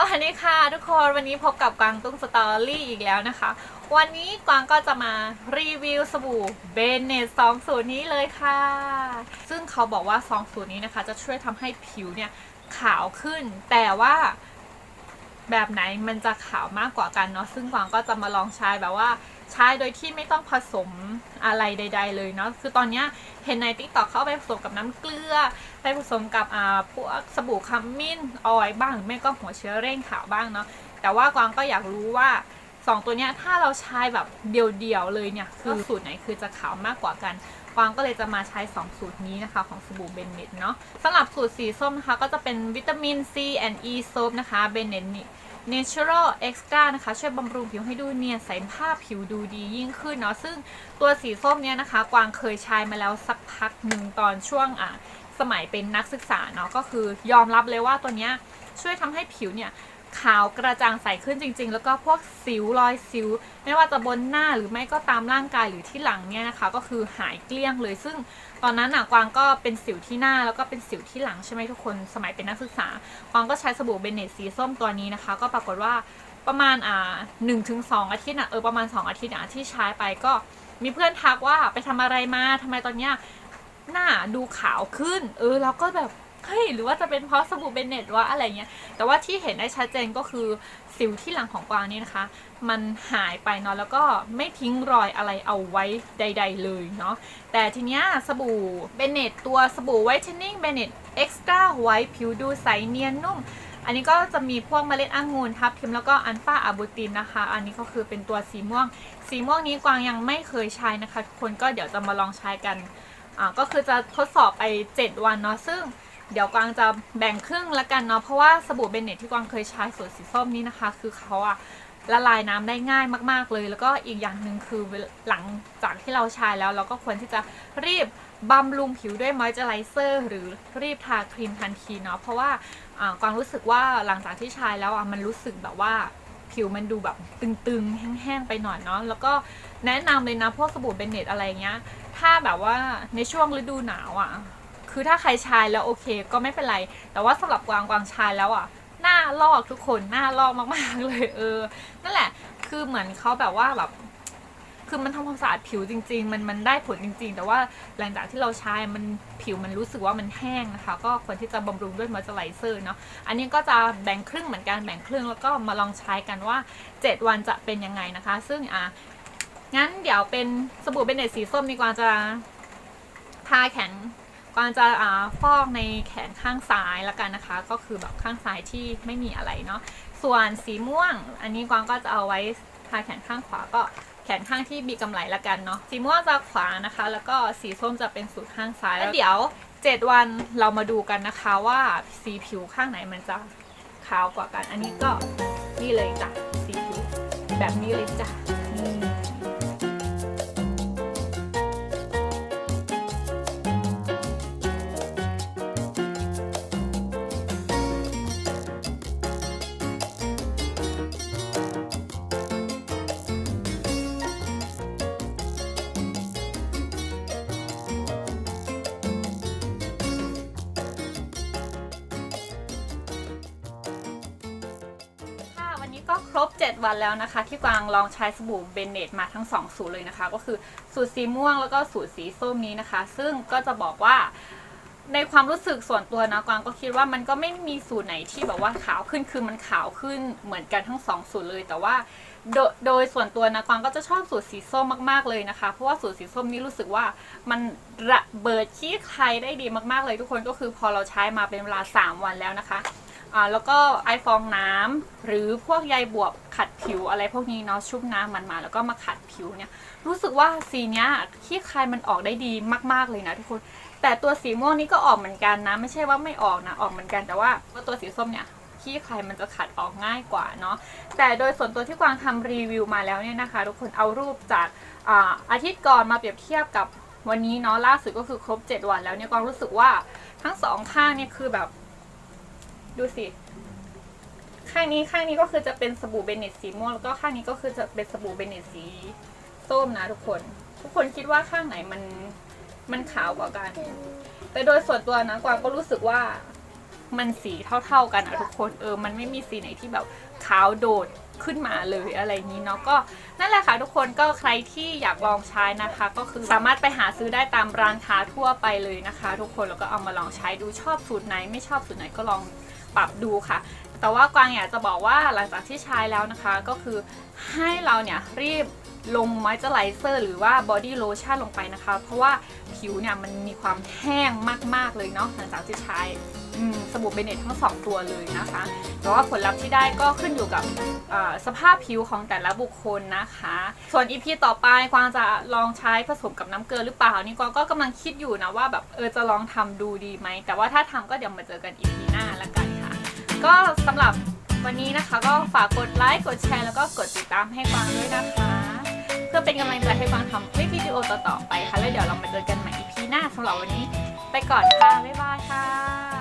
สวัสดีค่ะทุกคนวันนี้พบกับกวางตุ้งสตอรี่อีกแล้วนะคะ วันนี้กวางก็จะมารีวิวสบู่เบนเนตสองสูตรนี้เลยค่ะ ซึ่งเขาบอกว่าสองสูตรนี้นะคะ จะช่วยทำให้ผิวเนี่ยขาวขึ้น แต่ว่า แบบไหนมันจะขาวมากกว่ากันเนาะซึ่งกวางก็จะมาลองใช้แบบว่าใช้โดยที่ไม่ต้องผสมอะไรใด ๆ เลยเนาะคือตอนเนี้ยเห็นในติ๊กต็อกเขาเอาไปผสมกับน้ำเกลือ ไปผสมกับอ่าพวกสบู่ขมิ้นออยบ้างหรือไม่ก็หัวเชื้อเร่งขาวบ้างเนาะแต่ว่ากวางก็อยากรู้ว่าสองตัวเนี้ยถ้าเราใช้แบบเดี่ยวๆเลยเนี่ยคือสูตรไหนคือจะขาวมากกว่ากัน กวางก็เลยจะมาใช้ 2 สูตรนี้นะคะ ของสบู่เบนเน็ตเนาะสำหรับสูตรสีส้มนะคะ ก็จะเป็นวิตามิน C and E soap นะคะเบนเน็ต Natural Extra นะคะ ช่วยบำรุงผิวให้ดูเนียนใสภาพผิวดูดียิ่งขึ้นเนาะซึ่งตัวสีส้มเนี่ยนะคะ กวางเคยใช้มาแล้วสักพักหนึ่งตอนช่วงอะสมัยเป็นนักศึกษาเนาะก็คือยอมรับเลยว่าตัวเนี้ยช่วยทำให้ผิวเนี่ย ขาวกระจ่างใสขึ้นจริง ๆ แล้วก็พวกสิวรอยสิว ไม่ว่าจะบนหน้าหรือไม่ก็ตามร่างกายหรือที่หลังเนี่ยนะคะ ก็คือหายเกลี้ยงเลย ซึ่งตอนนั้นน่ะกวางก็เป็นสิวที่หน้าแล้วก็เป็นสิวที่หลังใช่ไหมทุกคนสมัยเป็นนักศึกษากวางก็ใช้สบู่เบนเนตสีส้มตัวนี้นะคะ ก็ปรากฏว่าประมาณอ่าหนึ่งถึงสองอาทิตย์อะเออประมาณ 2 อาทิตย์อะที่ใช้ไปก็มีเพื่อนทักว่าไปทำอะไรมาทำไมตอนเนี้ยหน้าดูขาวขึ้น เออเราก็แบบ เฮ้ย หรือว่าจะเป็นเพราะสบู่เบนเนตวะอะไรเงี้ย แต่ว่าที่เห็นได้ชัดเจนก็คือสิวที่หลังของกวางนี่นะคะ มันหายไปเนาะแล้วก็ไม่ทิ้งรอยอะไรเอาไว้ใด ๆ เลยเนาะ แต่ทีเนี้ยสบู่เบนเนตตัวสบู่ไวท์เทนนิ่งเบนเนตเอ็กซ์ตร้าไวท์ผิวดูใสเนียนนุ่มอันนี้ก็จะมีพวกเมล็ดองุ่นทับทิมแล้วก็อันฟาอะบูตินนะคะ อันนี้ก็คือเป็นตัวสีม่วง สีม่วงนี้กวางยังไม่เคยใช้นะคะ ทุกคนก็เดี๋ยวจะมาลองใช้กัน อ่าก็คือจะทดสอบไป 7 วันเนาะซึ่ง เดี๋ยวกวางจะแบ่งครึ่งละกันเนาะเพราะว่าสบู่เบนเนตที่กวางเคยใช้สูตรสีส้มนี้นะคะ คือเขาอะละลายน้ำได้ง่ายมาก ๆ เลย แล้วก็อีกอย่างหนึ่งคือหลังจากที่เราใช้แล้ว เราก็ควรที่จะรีบบำรุงผิวด้วยมอยเจอไรเซอร์หรือรีบทาครีมทันทีเนาะเพราะว่ากวางรู้สึกว่าหลังจากที่ใช้แล้วอะมันรู้สึกแบบว่าผิวมันดูแบบตึงๆ แห้งๆ ไปหน่อยเนาะแล้วก็แนะนำเลยนะพวกสบู่เบนเนตอะไรเงี้ยถ้าแบบว่าในช่วงฤดูหนาวอะ คือถ้าใครใช้แล้วโอเค ก็ไม่เป็นไร แต่ว่าสำหรับกวางกวางใช้แล้วอะหน้าลอกทุกคนหน้าลอกมากๆเลยเออ นั่นแหละ คือเหมือนเขาแบบว่าแบบคือมันทำความสะอาดผิวจริง ๆ มันมันได้ผลจริง ๆ แต่ว่าหลังจากที่เราใช้มันผิวมันรู้สึกว่ามันแห้งนะคะ ก็ควรที่จะบำรุงด้วยมอยเจอไรเซอร์เนาะ อันนี้ก็จะแบ่งครึ่งเหมือนกันแบ่งครึ่งแล้วก็มาลองใช้กันว่า 7 วันจะเป็นยังไงนะคะ ซึ่งอะงั้นเดี๋ยวเป็นสบู่เบนเนตสีส้มดีกว่าจะทาแขน กวางจะอ่าฟอกในแขนข้างซ้ายละกันนะคะ ก็คือแบบข้างซ้ายที่ไม่มีอะไรเนาะส่วนสีม่วง อันนี้กวางก็จะเอาไว้ทาแขนข้างขวาก็แขนข้างที่มีกำไรละกันเนาะสีม่วงจะขวานะคะ แล้วก็สีส้มจะเป็นสูตรข้างซ้ายแล้วเดี๋ยว 7 วันเรามาดูกันนะคะว่าสีผิวข้างไหนมันจะขาวกว่ากัน อันนี้ก็นี่เลยจ้ะสีผิวแบบนี้เลยจ้ะ ค่ะวันนี้ก็ครบ 7 วันแล้วนะคะ ที่กวางลองใช้สบู่เบนเนตมาทั้ง 2 สูตรเลยนะคะ ก็คือสูตรสีม่วงแล้วก็สูตรสีส้มนี้นะคะ ซึ่งก็จะบอกว่าในความรู้สึกส่วนตัวนะกวางก็คิดว่ามันก็ไม่มีสูตรไหนที่แบบว่าขาวขึ้นคือมันขาวขึ้นเหมือนกันทั้ง2สูตรเลย แต่ว่าโดโดยส่วนตัวนะกวางก็จะชอบสูตรสีส้มมากๆเลยนะคะ เพราะว่าสูตรสีส้มนี้รู้สึกว่ามันระเบิดขี้ใครได้ดีมากๆเลยทุกคนก็คือพอเราใช้มาเป็นเวลา 3 วันแล้วนะคะ อ่าแล้วก็ไอฟองน้ำหรือพวกใยบวบขัดผิวอะไรพวกนี้เนาะชุบน้ำมันมา แล้วก็มาขัดผิวเนี่ยรู้สึกว่าสีเนี้ยขี้คายมันออกได้ดีมากๆเลยนะทุกคนแต่ตัวสีม่วงนี้ก็ออกเหมือนกันนะ ไม่ใช่ว่าไม่ออกนะออกเหมือนกันแต่ว่าตัวสีส้มเนี่ยขี้คายมันจะขัดออกง่ายกว่าเนาะแต่โดยส่วนตัวที่กวางทำรีวิวมาแล้วเนี่ยนะคะ ทุกคนเอารูปจากอาอาทิตย์ก่อนมาเปรียบเทียบกับวันนี้เนาะล่าสุดก็คือครบ 7 วันแล้วเนี่ยกวางรู้สึกว่าทั้งสองข้างเนี่ยคือแบบ ดูสิ ข้างนี้ข้างนี้ก็คือจะเป็นสบู่เบนเนตสีม่วงแล้วก็ข้างนี้ก็คือจะเป็นสบู่เบนเนตสีส้มนะทุกคน ทุกคนคิดว่าข้างไหนมันมันขาวกว่ากัน แต่โดยส่วนตัวนะกวางก็รู้สึกว่ามันสีเท่า ๆกันอะทุกคนเออ มันไม่มีสีไหนที่แบบขาวโดดขึ้นมาเลยอะไรนี้เนาะก็นั่นแหละค่ะทุกคนก็ใครที่อยากลองใช้นะคะ ก็คือสามารถไปหาซื้อได้ตามร้านค้าทั่วไปเลยนะคะ ทุกคนแล้วก็เอามาลองใช้ดูชอบสูตรไหน ไม่ชอบสูตรไหนก็ลอง ปรับดูค่ะ แต่ว่ากวางอยากจะบอกว่าหลังจากที่ใช้แล้วนะคะ ก็คือให้เราเนี่ยรีบลงมอยเจอไรเซอร์หรือว่าบอดี้โลชั่นลงไปนะคะ เพราะว่าผิวเนี่ยมันมีความแห้งมาก ๆ เลยเนาะหลังจากที่ใช้สบู่เบเนตทั้งสองตัวเลยนะคะ แต่ว่าผลลัพธ์ที่ได้ก็ขึ้นอยู่กับสภาพผิวของแต่ละบุคคลนะคะ ส่วนอีพีต่อไปกวางจะลองใช้ผสมกับน้ำเกลือหรือเปล่า นี่กวางก็กำลังคิดอยู่นะว่าแบบเออจะลองทำดูดีไหม แต่ว่าถ้าทำก็เดี๋ยวมาเจอกันอีพีหน้าละกัน ก็สำหรับวันนี้นะคะ ก็ฝากกดไลค์กดแชร์แล้วก็กดติดตามให้กวางด้วยนะคะ เพื่อเป็นกำลังใจให้กวางทำคลิปวิดีโอต่อๆไปค่ะแล้วเดี๋ยวเรามาเจอกันใหม่อีพีหน้าสำหรับวันนี้ ไปก่อนค่ะบ๊ายบายค่ะ